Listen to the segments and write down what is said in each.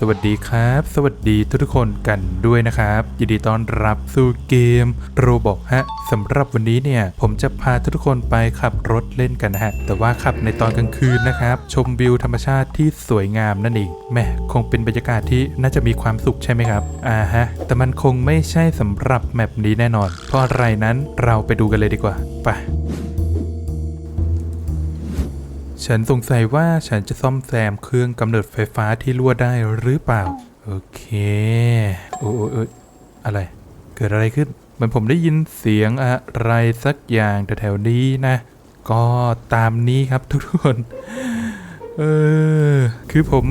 สวัสดีครับ สวัสดีทุกทุกคนกันด้วยนะครับยินดีต้อนรับสู่เกมโรบอกฮะสำหรับวันนี้เนี่ย ผมจะพาทุกทุกคนไปขับรถเล่นกันนะฮะ แต่ว่าขับในตอนกลางคืนนะครับ ชมวิวธรรมชาติที่สวยงามนั่นเองแม่คงเป็นบรรยากาศที่น่าจะมีความสุขใช่ไหมครับอ่าฮะแต่มันคงไม่ใช่สำหรับแมปนี้แน่นอน เพราะอะไรนั้นเราไปดูกันเลยดีกว่าไป ฉันสงสัยว่าฉันจะซ่อมแซมเครื่องกำเนิดไฟฟ้าที่รั่วได้หรือเปล่า โอเคโอ้โอ้โอ้อะไร เกิดอะไรขึ้น เหมือนผมได้ยินเสียงอะไรสักอย่างแถวๆนี้นะ ก็ตามนี้ครับทุกคน เออ คือผม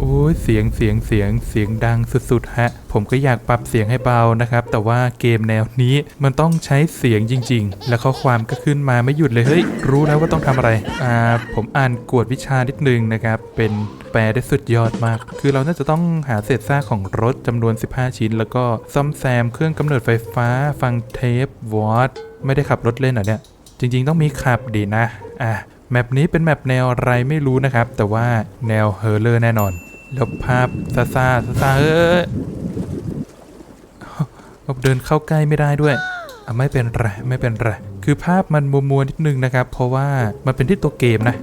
โอ้ยเสียงเสียงเสียงเสียงดังสุดๆฮะ ผมก็อยากปรับเสียงให้เบานะครับ แต่ว่าเกมแนวนี้มันต้องใช้เสียงจริง ๆ แล้วข้อความก็ขึ้นมาไม่หยุดเลย เฮ้ย รู้แล้วว่าต้องทำอะไร อ่า ผมอ่านกวดวิชานิดนึงนะครับ เป็นแปลได้สุดยอดมาก คือเราน่าจะต้องหาเศษซากของรถจำนวน 15 ชิ้น แล้วก็ซ่อมแซมเครื่องกำเนิดไฟฟ้า ฟังเทปวอตไม่ได้ขับรถเล่นหรอเนี่ย จริง ๆ ต้องมีขับดีนะ อะ แมปนี้เป็นแมปแนวอะไรไม่รู้นะครับ แต่ว่าแนวเฮอร์เลอร์แน่นอน แล้วภาพซาซาซาซาเอ้ยเดินเข้าใกล้ไม่ได้ด้วยอะไม่เป็นไรไม่เป็นไรคือภาพมันมัวมัวๆนิดนึงนะครับ เพราะว่ามันเป็นที่ตัวเกมนะ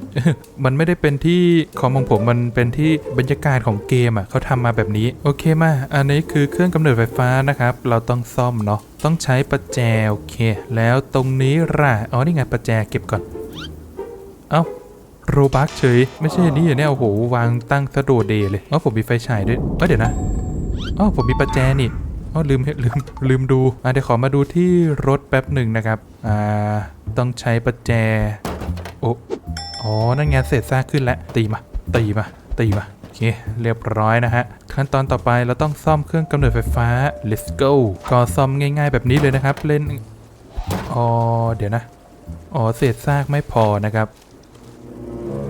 มันไม่ได้เป็นที่คอมของผมมันเป็นที่บรรยากาศของเกมอะเขาทำมาแบบนี้โอเคมาอันนี้คือเครื่องกำเนิดไฟฟ้านะครับ เราต้องซ่อมเนาะต้องใช้ประแจโอเค แล้วตรงนี้ล่ะอ๋อนี่ไงประแจเก็บก่อน เอ้าโรบักเฉย ไม่ใช่นี่เหรอเนี่ยโอ้โหวางตั้งสะโดดเดเลยอ๋อผมมีไฟฉายด้วยเอ้เดี๋ยวนะอ๋อผมมีประแจนี่อ๋อลืมลืมลืมดูอะเดี๋ยวขอมาดูที่รถแป๊บหนึ่งนะครับอ่าต้องใช้ประแจโอ้อ๋อนั่นไงเศษซากขึ้นแล้วตีมา ตีมา ตีมาโอเคเรียบร้อยนะฮะขั้นตอนต่อไปเราต้องซ่อมเครื่องกำเนิดไฟฟ้า let's go ก็ซ่อมง่าย ๆ แบบนี้เลยนะครับ เล่นอ๋อเดี๋ยวนะอ๋อเศษซากไม่พอนะครับ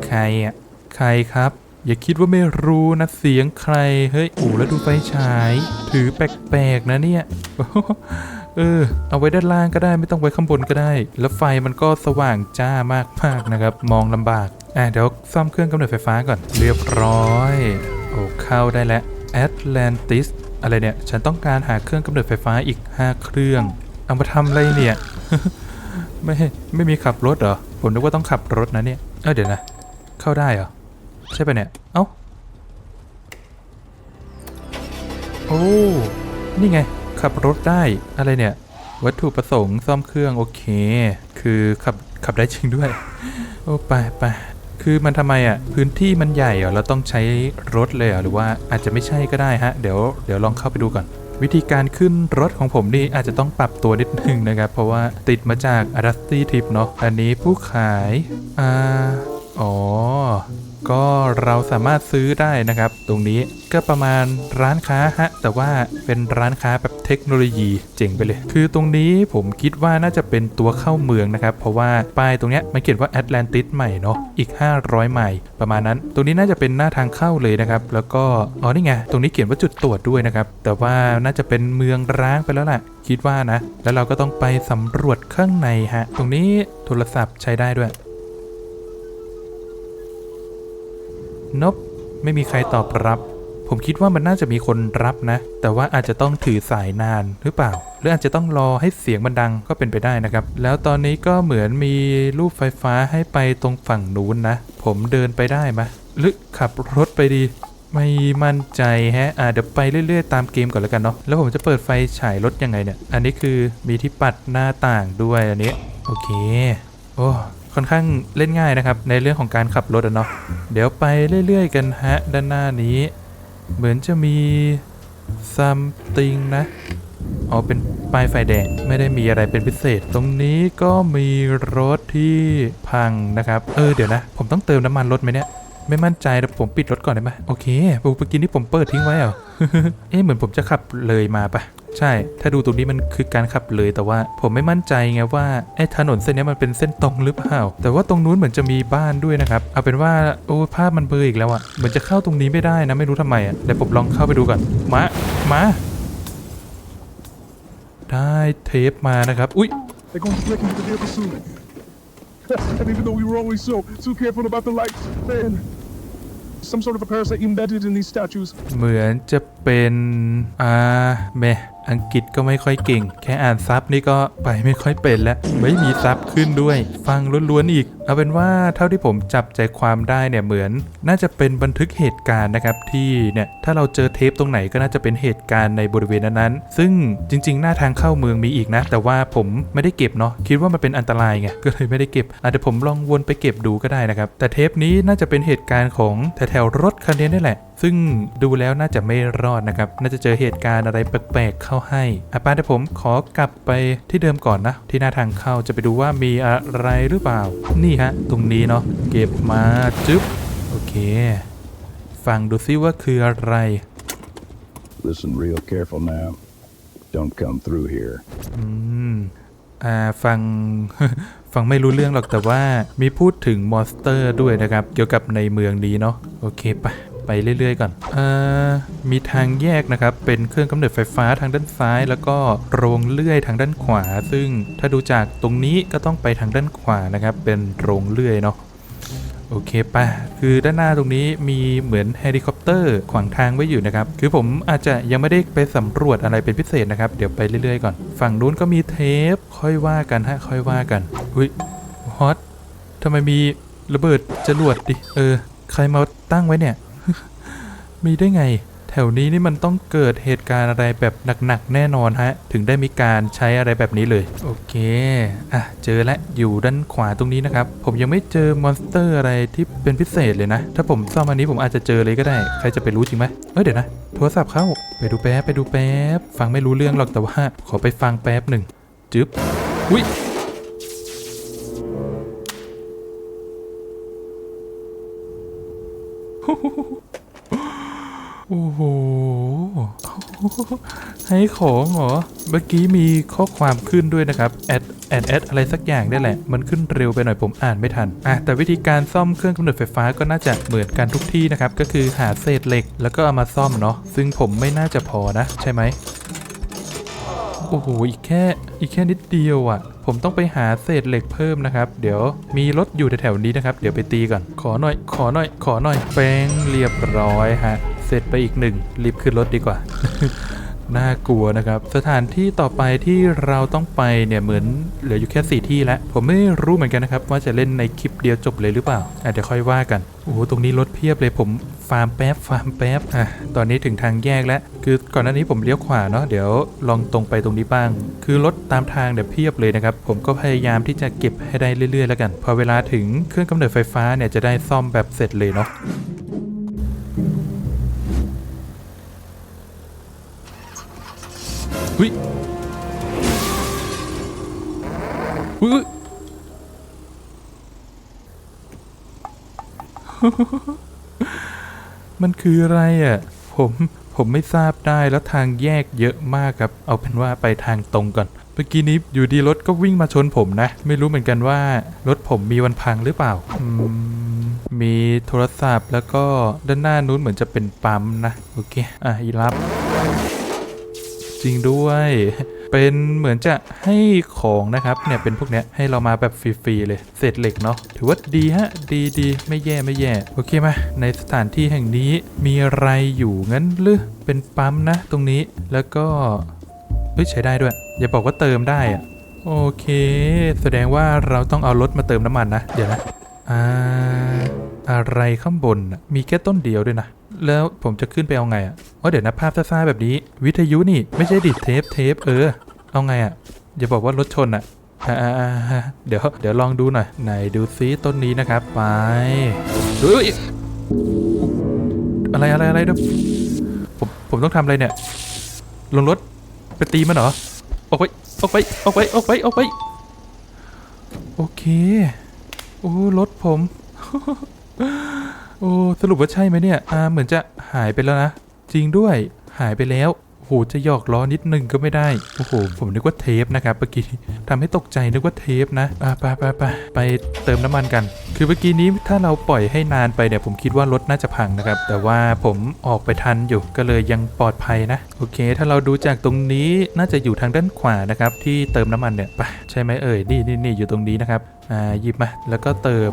ใครอะ ใครครับ อย่าคิดว่าไม่รู้นะเสียงใคร เฮ้ยโอ้แล้วดูไฟฉาย ถือแปลกๆนะเนี่ย เออ เอาไว้ด้านล่างก็ได้ไม่ต้องไว้ข้างบนก็ได้ แล้วไฟมันก็สว่างจ้ามากๆนะครับ มองลำบาก อะเดี๋ยวซ่อมเครื่องกำเนิดไฟฟ้าก่อน เรียบร้อย โอ้เข้าได้แล้ว Atlantis อะไรเนี่ย ฉันต้องการหาเครื่องกำเนิดไฟฟ้าอีก 5 เครื่อง เอามาทำอะไรเนี่ย ไม่ไม่มีขับรถเหรอ ผมนึกว่าต้องขับรถนะเนี่ย เออเดี๋ยวนะ เข้าได้เหรอ ใช่ปะเนี่ย เอ้า โอ้ นี่ไง ขับรถได้อะไรเนี่ย วัตถุประสงค์ซ่อมเครื่องโอเค คือขับขับได้จริงด้วย โอ้ไปไปคือมันทำไมอะพื้นที่มันใหญ่เหรอเราต้องใช้รถเลยเหรอหรือว่าอาจจะไม่ใช่ก็ได้ฮะเดี๋ยวเดี๋ยวลองเข้าไปดูก่อน วิธีการขึ้นรถของผมนี่อาจจะต้องปรับตัวนิดนึงนะครับ เพราะว่าติดมาจาก a d a s t y Trip เนาะอันนี้ผู้ขายอ่า อ๋อ ก็เราสามารถซื้อได้นะครับ ตรงนี้ก็ประมาณร้านค้าฮะ แต่ว่าเป็นร้านค้าแบบเทคโนโลยีเจ๋งไปเลย คือตรงนี้ผมคิดว่าน่าจะเป็นตัวเข้าเมืองนะครับ เพราะว่าป้ายตรงเนี้ยมันเขียนว่าแอตแลนติสใหม่เนาะ อีก 500 ไมล์ประมาณนั้น ตรงนี้น่าจะเป็นหน้าทางเข้าเลยนะครับ แล้วก็ อ๋อ นี่ไง ตรงนี้เขียนว่าจุดตรวจด้วยนะครับ แต่ว่าน่าจะเป็นเมืองร้างไปแล้วล่ะ คิดว่านะ แล้วเราก็ต้องไปสำรวจข้างในฮะ ตรงนี้โทรศัพท์ใช้ได้ด้วย นบไม่มีใครตอบรับ ผมคิดว่ามันน่าจะมีคนรับนะ แต่ว่าอาจจะต้องถือสายนานหรือเปล่า หรืออาจจะต้องรอให้เสียงมันดังก็เป็นไปได้นะครับ แล้วตอนนี้ก็เหมือนมีรูปไฟฟ้าให้ไปตรงฝั่งนู้นนะ ผมเดินไปได้ไหมหรือขับรถไปดีไม่มั่นใจฮะ อ่าเดี๋ยวไปเรื่อย ๆ ตามเกมก่อนแล้วกันเนาะ แล้วผมจะเปิดไฟฉายรถยังไงเนี่ย อันนี้คือมีที่ปัดหน้าต่างด้วยอันนี้ โอเค โอ้ ค่อนข้างเล่นง่ายนะครับ ในเรื่องของการขับรถอะเนาะเดี๋ยวไปเรื่อยๆกันฮะ ด้านหน้านี้ เหมือนจะมี something นะอ๋อเป็นป้ายไฟแดงไม่ได้มีอะไรเป็นพิเศษ ตรงนี้ก็มีรถที่พังนะครับ เออเดี๋ยวนะ ผมต้องเติมน้ำมันรถไหมเนี่ยไม่มั่นใจเดี๋ยผมปิดรถก่อนได้ไหมโอเคเมื่อกี้นี้ผมเปิดทิ้งไว้เหรอเอ๊ะเหมือนผมจะขับเลยมาปะ ใช่ ถ้าดูตรงนี้มันคือการขับเลยแต่ว่าผมไม่มั่นใจไงว่าไอ้ถนนเส้นเนี้ยมันเป็นเส้นตรงหรือเปล่า แต่ว่าตรงนู้นเหมือนจะมีบ้านด้วยนะครับ เอาเป็นว่าโอ้ภาพมันเบลออีกแล้วอะเหมือนจะเข้าตรงนี้ไม่ได้นะไม่รู้ทำไมอะเดี๋ยวผมลองเข้าไปดูก่อน มา มา ได้เทปมานะครับ อุ้ย They're going to break into the vehicle soon. and even though we were always so so careful about the lights, man, some sort of a parasite embedded in these statues. เหมือนจะเป็น อ่า แม่ อังกฤษก็ไม่ค่อยเก่ง แค่อ่านซับนี่ก็ไปไม่ค่อยเป็นแล้วไม่มีซับขึ้นด้วย ฟังล้วนๆอีก เอาเป็นว่าเท่าที่ผมจับใจความได้เนี่ยเหมือน น่าจะเป็นบันทึกเหตุการณ์นะครับที่เนี่ยถ้าเราเจอเทปตรงไหนก็น่าจะเป็นเหตุการณ์ในบริเวณนั้นๆซึ่งจริง ๆ หน้าทางเข้าเมืองมีอีกนะ แต่ว่าผมไม่ได้เก็บเนาะคิดว่ามันเป็นอันตรายไงก็เลยไม่ได้เก็บอาจจะผมลองวนไปเก็บดูก็ได้นะครับแต่เทปนี้น่าจะเป็นเหตุการณ์ของแถวๆรถคันนี้นี่แหละซึ่งดูแล้วน่าจะไม่รอดนะครับ น่าจะเจอเหตุการณ์อะไรแปลกๆเข้าให้อะป้าเดี๋ยวผมขอกลับไปที่เดิมก่อนนะ ที่หน้าทางเข้าจะไปดูว่ามีอะไรหรือเปล่า นี่ฮะ ตรงนี้เนาะ เก็บมาจึ๊บ โอเค ฟังดูซิว่าคืออะไร Listen real careful now. Don't come through here. อืม อ่า ฟัง ฟังไม่รู้เรื่องหรอกแต่ว่ามีพูดถึงมอนสเตอร์ด้วยนะครับ เกี่ยวกับในเมืองนี้เนาะ โอเคไป ไปเรื่อยๆ ก่อนอ่อมีทางแยกนะครับ เป็นเครื่องกำเนิดไฟฟ้าทางด้านซ้าย แล้วก็โรงเลื่อยทางด้านขวา ซึ่งถ้าดูจากตรงนี้ก็ต้องไปทางด้านขวานะครับ เป็นโรงเลื่อยเนาะโอเคป่ะคือด้านหน้าตรงนี้มีเหมือนเฮลิคอปเตอร์ขวางทางไว้อยู่นะครับ คือผมอาจจะยังไม่ได้ไปสำรวจอะไรเป็นพิเศษนะครับ เดี๋ยวไปเรื่อยๆก่อน ฝั่งนู้นก็มีเทป ค่อยว่ากันฮะ ค่อยว่ากัน อุ้ยฮอตทำไมมีระเบิดจรวดดิ เออ ใครมาตั้งไว้เนี่ย มีได้ไง แถวนี้นี่มันต้องเกิดเหตุการณ์อะไรแบบหนักๆแน่นอนฮะ ถึงได้มีการใช้อะไรแบบนี้เลย โอเค อะ เจอแล้วอยู่ด้านขวาตรงนี้นะครับ ผมยังไม่เจอมอนสเตอร์อะไรที่เป็นพิเศษเลยนะ ถ้าผมซ่อมอันนี้ผมอาจจะเจอเลยก็ได้ ใครจะไปรู้จริงไหมเอ้ยเดี๋ยวนะ โทรศัพท์เข้า ไปดูแป๊บไปดูแป๊บ ฟังไม่รู้เรื่องหรอกแต่ว่า ขอไปฟังแป๊บหนึ่งจึ๊บ อุ้ย โอ้โห ให้ของเหรอ เมื่อกี้มีข้อความขึ้นด้วยนะครับ แอด แอดแอดอะไรสักอย่างได้แหละ มันขึ้นเร็วไปหน่อยผมอ่านไม่ทัน อะ แต่วิธีการซ่อมเครื่องกำเนิดไฟฟ้าก็น่าจะเหมือนกันทุกที่นะครับ ก็คือหาเศษเหล็กแล้วก็เอามาซ่อมเนาะ ซึ่งผมไม่น่าจะพอนะ ใช่ไหม โอ้โห อีกแค่ อีกแค่นิดเดียวอะผมต้องไปหาเศษเหล็กเพิ่มนะครับ เดี๋ยวมีรถอยู่แถวๆนี้นะครับ เดี๋ยวไปตีก่อน ขอหน่อย ขอหน่อย ขอหน่อย แป้งเรียบร้อยฮะ เสร็จไปอีกหนึ่งรีบขึ้นรถดีกว่า น่ากลัวนะครับ สถานที่ต่อไปที่เราต้องไปเนี่ยเหมือนเหลืออยู่แค่สี่ที่แล้ว ผมไม่รู้เหมือนกันนะครับ ว่าจะเล่นในคลิปเดียวจบเลยหรือเปล่าอะเดี๋ยวค่อยว่ากัน โอ้โหตรงนี้รถเพียบเลยผมฟาร์มแป๊บฟาร์มแป๊บอะตอนนี้ถึงทางแยกแล้ว คือก่อนหน้านี้ผมเลี้ยวขวาเนาะเดี๋ยวลองตรงไปตรงนี้บ้าง คือรถตามทางเดี๋ยวเพียบเลยนะครับ ผมก็พยายามที่จะเก็บให้ได้เรื่อยๆ แล้วกัน พอเวลาถึงเครื่องกำเนิดไฟฟ้าเนี่ยจะได้ซ่อมแบบเสร็จเลยเนาะ อุ้ยอุ้ยมันคืออะไรอะ ผมผมไม่ทราบได้แล้วทางแยกเยอะมากครับ เอาเป็นว่าไปทางตรงก่อน เมื่อกี้นี้อยู่ดีรถก็วิ่งมาชนผมนะ ไม่รู้เหมือนกันว่ารถผมมีวันพังหรือเปล่ามมีโทรศัพท์แล้วก็ด้านหน้านู้นเหมือนจะเป็นปั๊มนะ โอเค อะ อีรับ ริงด้วย เป็นเหมือนจะให้ของนะครับเนี่ยเป็นพวกเนี้ยให้เรามาแบบฟรีๆเลยเศษเหล็กเนาะถือว่าดีฮะดีดีไม่แย่ไม่แย่ โอเคมาในสถานที่แห่งนี้มีอะไรอยู่งั้นหรือเป็นปั๊มนะ ตรงนี้แล้วก็เฮ้ยใช้ได้ด้วย อย่าบอกว่าเติมได้อะโอเค แสดงว่าเราต้องเอารถมาเติมน้ำมันนะ เดี๋ยวนะอ่าอะไรข้างบนมีแค่ต้นเดียวด้วยนะ แล้วผมจะขึ้นไปเอาไงอะอ๋อเดี๋ยวนะภาพซ่าๆแบบนี้ วิทยุนี่ไม่ใช่ดิเทปเทปเออ เอาไงอะอย่าบอกว่ารถชนอะเดี๋ยวเดี๋ยวลองดูหน่อยไหนดูซิต้นนี้นะครับ ไปดูอุ๊ยอะไรอะไรอะไรดี๋ยผมผมต้องทำอะไรเนี่ย ลงรถไปตีมันเหรอ ออกไปออกไปออกไปออกไปออกไป โอเค โอ้รถผม โอ้สรุปว่าใช่ไหมเนี่ยอ่าเหมือนจะหายไปแล้วนะ จริงด้วยหายไปแล้วโหจะหยอกล้อนิดนึงก็ไม่ได้โอ้โหผมนึกว่าเทปนะครับเมื่อกี้ทำให้ตกใจนึกว่าเทปนะอ่าไปไปไปไปเติมน้ำมันกัน คือเมื่อกี้นี้ถ้าเราปล่อยให้นานไปเนี่ยผมคิดว่ารถน่าจะพังนะครับ แต่ว่าผมออกไปทันอยู่ก็เลยยังปลอดภัยนะ โอเค ถ้าเราดูจากตรงนี้น่าจะอยู่ทางด้านขวานะครับ ที่เติมน้ำมันเนี่ยไปใช่ไหมเอ่ยนี่นี่นี่อยู่ตรงนี้นะครับ อ่าหยิบมาแล้วก็เติม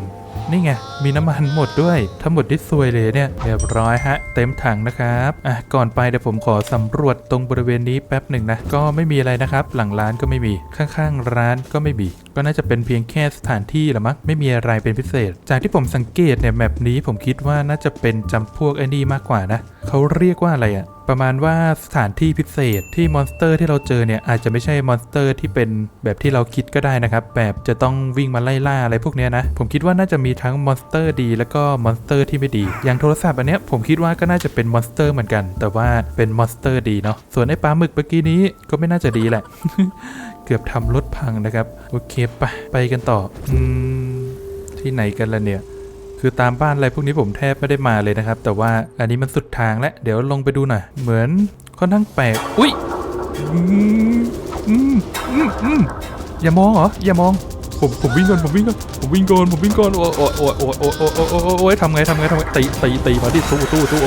นี่ไงมีน้ำมันหมดด้วยถ้าหมดที่ซวยเลยเนี่ยเรียบร้อยฮะ เต็มถังนะครับอะก่อนไปเดี๋ยวผมขอสำรวจตรงบริเวณนี้แป๊บหนึ่งนะ ก็ไม่มีอะไรนะครับ หลังร้านก็ไม่มีข้างๆ ร้านก็ไม่มี ก็น่าจะเป็นเพียงแค่สถานที่ละมั้งไม่มีอะไรเป็นพิเศษ จากที่ผมสังเกตเนี่ยแมปนี้ผมคิดว่าน่าจะเป็นจำพวกไอ้นี่มากกว่านะเขาเรียกว่าอะไรอะประมาณว่าสถานที่พิเศษที่มอนสเตอร์ที่เราเจอเนี่ยอาจจะไม่ใช่มอนสเตอร์ที่เป็นแบบที่เราคิดก็ได้นะครับ แบบจะต้องวิ่งมาไล่ล่าอะไรพวกเนี้ยนะ ผมคิดว่าน่าจะมีทั้งมอนสเตอร์ดี แล้วก็มอนสเตอร์ที่ไม่ดี อย่างโทรศัพท์อันเนี้ยผมคิดว่าก็น่าจะเป็นมอนสเตอร์เหมือนกัน แต่ว่าเป็นมอนสเตอร์ดีเนาะ ส่วนไอ้ปลาหมึกเมื่อกี้นี้ก็ไม่น่าจะดีแหละ เกือบทำรถพังนะครับ โอเคไปไปกันต่อ อืม ที่ไหนกันล่ะเนี่ย คือตามบ้านอะไรพวกนี้ผมแทบไม่ได้มาเลยนะครับ แต่ว่าอันนี้มันสุดทางแล้วเดี๋ยวลงไปดูหน่อย เหมือนค่อนข้างแปลกอุ้ยอืมอืมอืมอืมอย่ามองเหรอ อย่ามอง ผมผมวิ่งก่อนผมวิ่งก่อนผมวิ่งก่อนผมวิ่งก่อนโอ้โอ้โอ้โอ้โอ้โอ้โอ้โอ้โอ้โอ้ยทำไงทำไงทำไงตีตีตีมาดิตู้ตู้ตู้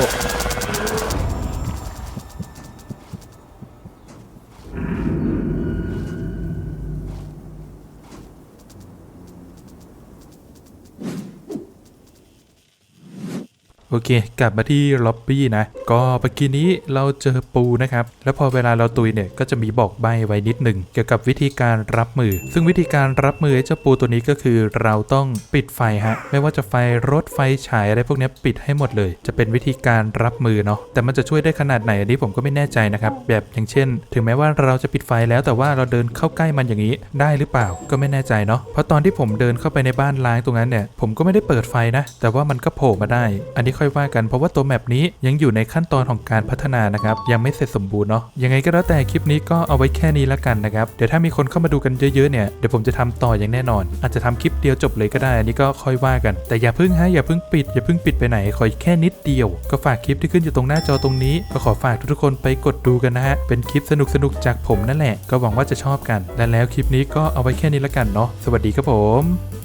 โอเค กลับมาที่ล็อบบี้นะ ก็เมื่อกี้นี้เราเจอปูนะครับ แล้วพอเวลาเราตุยเนี่ยก็จะมีบอกใบไว้นิดหนึ่งเกี่ยวกับวิธีการรับมือ ซึ่งวิธีการรับมือไอ้เจ้าปูตัวนี้ก็คือเราต้องปิดไฟฮะ ไม่ว่าจะไฟรถไฟฉายอะไรพวกนี้ปิดให้หมดเลย จะเป็นวิธีการรับมือเนาะ แต่มันจะช่วยได้ขนาดไหนอันนี้ผมก็ไม่แน่ใจนะครับ แบบอย่างเช่น ถึงแม้ว่าเราจะปิดไฟแล้วแต่ว่าเราเดินเข้าใกล้มันอย่างนี้ได้หรือเปล่าก็ไม่แน่ใจเนาะ เพราะตอนที่ผมเดินเข้าไปในบ้านล้างตรงนั้นเนี่ยผมก็ไม่ได้เปิดไฟนะ แต่ว่ามันก็โผล่มาได้ อันนี้ค่อยว่ากันเพราะว่าตัวแมปนี้ยังอยู่ในขขั้นตอนของการพัฒนานะครับยังไม่เสร็จสมบูรณ์เนาะยังไงก็แล้วแต่คลิปนี้ก็เอาไว้แค่นี้ละกันนะครับเดี๋ยวถ้ามีคนเข้ามาดูกันเยอะๆเนี่ยเดี๋ยวผมจะทำต่ออย่างแน่นอน อาจจะทำคลิปเดียวจบเลยก็ได้อันนี้ก็ค่อยว่ากัน แต่อย่าเพิ่งฮะอย่าเพิ่งปิดอย่าเพิ่งปิดไปไหนขออีกแค่นิดเดียวก็ฝากคลิปที่ขึ้นอยู่ตรงหน้าจอตรงนี้ ก็ขอฝากทุกๆคนไปกดดูกันนะฮะเป็นคลิปสนุกๆจากผมนั่นแหละ ก็หวังว่าจะชอบกันและแล้วคลิปนี้ก็เอาไว้แค่นี้ละกันเนาะสวัสดีครับผม